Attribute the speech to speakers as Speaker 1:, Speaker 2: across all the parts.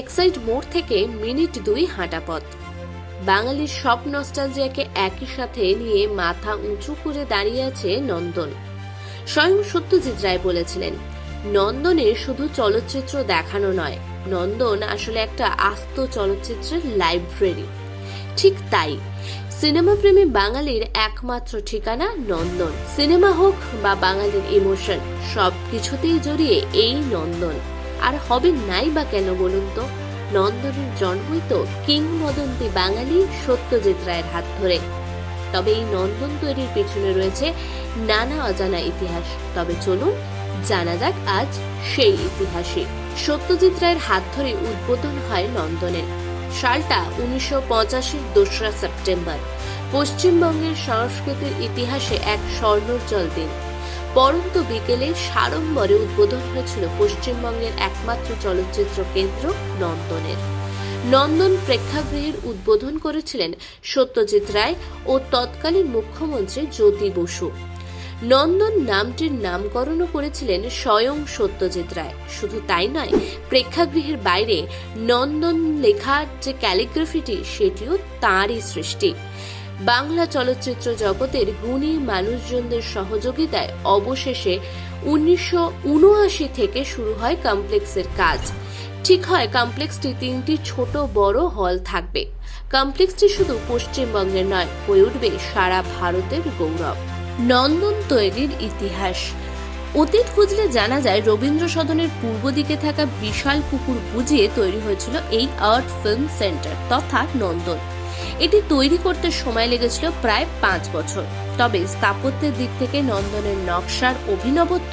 Speaker 1: Exide মোড় থেকে minute দুই হাঁটা পথ। বাঙালির সব নস্টালজিয়াকে একই সাথে নিয়ে মাথা উঁচু করে দাঁড়িয়ে আছে নন্দন। স্বয়ং সত্যজিৎ রায় বলেছিলেন নন্দনে শুধু চলচ্চিত্র দেখানো নয়, নন্দন আসলে একটা আস্ত চলচ্চিত্রের লাইব্রেরি। ঠিক তাই সিনেমা প্রেমী বাঙালির একমাত্র ঠিকানা নন্দন। সিনেমা হোক বা বাঙালির ইমোশন সব কিছুতেই জড়িয়ে এই নন্দন। আর হবে নাই বা কেন বলুন তো? নন্দনের জন্মই তো কিংবদন্তি বাঙালি সত্যজিৎ রায়ের হাত ধরে। তবে এই নন্দন তৈরির পেছনে রয়েছে নানা অজানা ইতিহাস। তবে চলুন জানা যাক আজ সেই ইতিহাসে। সত্যজিৎ রায়ের হাত ধরে উদ্বোধন হয় নন্দনের। সালটা উনিশশো পঁচাশির দোসরা সেপ্টেম্বর। পশ্চিমবঙ্গের সংস্কৃতির ইতিহাসে এক স্বর্ণোজ্জ্বল দিন। পরন্ত বিকেলে সাড়ম্বরে উদ্বোধন হয়েছিল পশ্চিমবঙ্গের একমাত্র চলচ্চিত্র কেন্দ্র নন্দনের। নন্দন প্রেক্ষাগৃহের উদ্বোধন করেছিলেন সত্যজিৎ রায় ও তৎকালীন মুখ্যমন্ত্রী জ্যোতি বসু। নন্দন নামটির নামকরণও করেছিলেন স্বয়ং সত্যজিৎ রায়। শুধু তাই নয়, প্রেক্ষাগৃহের বাইরে নন্দন লেখার যে ক্যালিগ্রাফিটি, সেটিও তাঁরই সৃষ্টি। বাংলা চলচ্চিত্র জগতের গুণী মানুষজনদের সহযোগিতায় অবশেষে উনিশশো উনআশি থেকে শুরু হয় কমপ্লেক্সের কাজ। ঠিক হয় কমপ্লেক্সটি তিনটি ছোট বড় হল থাকবে। কমপ্লেক্সটি শুধু পশ্চিমবঙ্গের নয়, হয়ে উঠবে সারা ভারতের গৌরব। নন্দন তৈরির ইতিহাস। অতীত খুঁজলে জানা যায়, রবীন্দ্র সদনের পূর্ব দিকে থাকা বিশাল পুকুর বুঝিয়ে তৈরি হয়েছিল এই আর্ট ফিল্ম সেন্টার তথা নন্দন। এটি তৈরি করতে সময় লেগেছিল প্রায় পাঁচ বছর। তবে স্থাপত্যের দিক থেকে নন্দনের নকশার অভিনবত্ব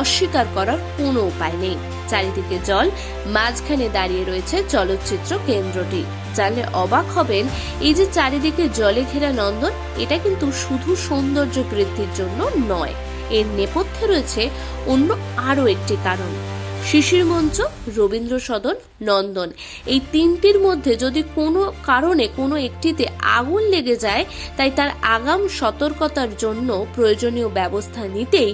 Speaker 1: অস্বীকার করার কোনো উপায় নেই। চারিদিকে জল, মাঝখানে দাঁড়িয়ে রয়েছে চলচ্চিত্র কেন্দ্রটি। জানলে অবাক হবেন, এই যে চারিদিকে জলে ঘেরা নন্দন, এটা কিন্তু শুধু সৌন্দর্য বৃদ্ধির জন্য নয়, এর নেপথ্যে রয়েছে অন্য আরও একটি কারণ। শিশির মঞ্চ, রবীন্দ্র সদন, নন্দন। এই তিনটির মধ্যে যদি কোনো কারণে কোনো একটিতে আগুন লেগে যায়, তাই তার আগাম সতর্কতার জন্য প্রয়োজনীয় ব্যবস্থা নিতেই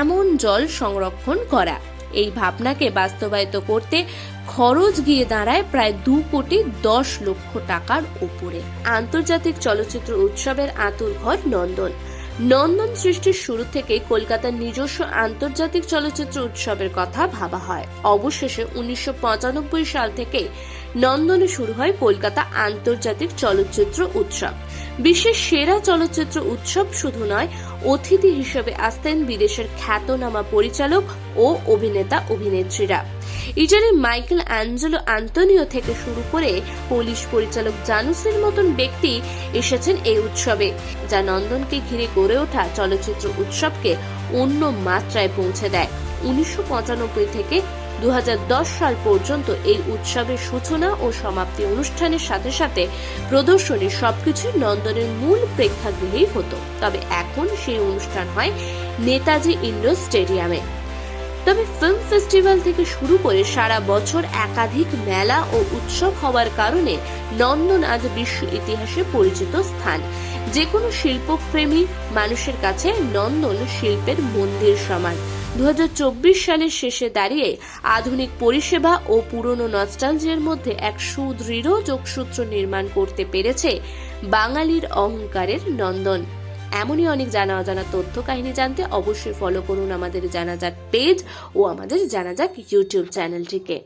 Speaker 1: এমন জল সংরক্ষণ করা। এই ভাবনাকে বাস্তবায়িত করতে খরচ গিয়ে দাঁড়ায় প্রায় দু কোটি দশ লক্ষ টাকার উপরে আন্তর্জাতিক চলচ্চিত্র উৎসবের আতুর ঘর নন্দন। নন্দন সৃষ্টির শুরু থেকে কলকাতার নিজস্ব আন্তর্জাতিক চলচ্চিত্র উৎসবের কথা ভাবা হয়। অবশেষে উনিশশো পঁচানব্বই সাল থেকে নন্দনে শুরু হয় কলকাতা আন্তর্জাতিক চলচ্চিত্র উৎসব। বিশ্বের সেরা চলচ্চিত্র উৎসব শুধু নয়, অতিথি হিসেবে আসতেন বিদেশের খ্যাতনামা পরিচালক ও অভিনেতা অভিনেত্রীরা। ইটালির মাইকেল অ্যাঞ্জেলো আন্তনিও থেকে শুরু করে পুলিশ পরিচালক জানুসের মতন ব্যক্তি এসেছেন এই উৎসবে, যা নন্দনকে ঘিরে গড়ে ওঠা চলচ্চিত্র উৎসবকে অন্য মাত্রায় পৌঁছে দেয়। উনিশশো পঁচানব্বই থেকে দু হাজার দশ সাল পর্যন্ত এই উৎসবের সূচনা ও সমাপ্তি অনুষ্ঠানের সাথে সাথে প্রদর্শনী সবকিছুই নন্দনের মূল প্রেক্ষাগৃহেই হতো। তবে এখন সেই অনুষ্ঠান হয় নেতাজি ইন্ডোর স্টেডিয়ামে। তবে ফিল্ম ফেস্টিভ্যাল থেকে শুরু করে সারা বছর একাধিক মেলা ও উৎসব হওয়ার কারণে নন্দন আজ বিশ্ব ইতিহাসে পরিচিত স্থান। যে কোনো শিল্পপ্রেমী মানুষের কাছে নন্দন শিল্পের মন্দির সমান। দু হাজার চব্বিশ সালের শেষে দাঁড়িয়ে আধুনিক পরিষেবা ও পুরনো নস্টালজিয়ার মধ্যে এক সুদৃঢ় যোগসূত্র নির্মাণ করতে পেরেছে বাঙালির অহংকারের নন্দন। এমনই অনেক জানা অজানা তথ্য কাহিনী জানতে অবশ্যই ফলো করুন আমাদের জানা যাক পেজ ও আমাদের জানা যাক ইউটিউব চ্যানেলটিকে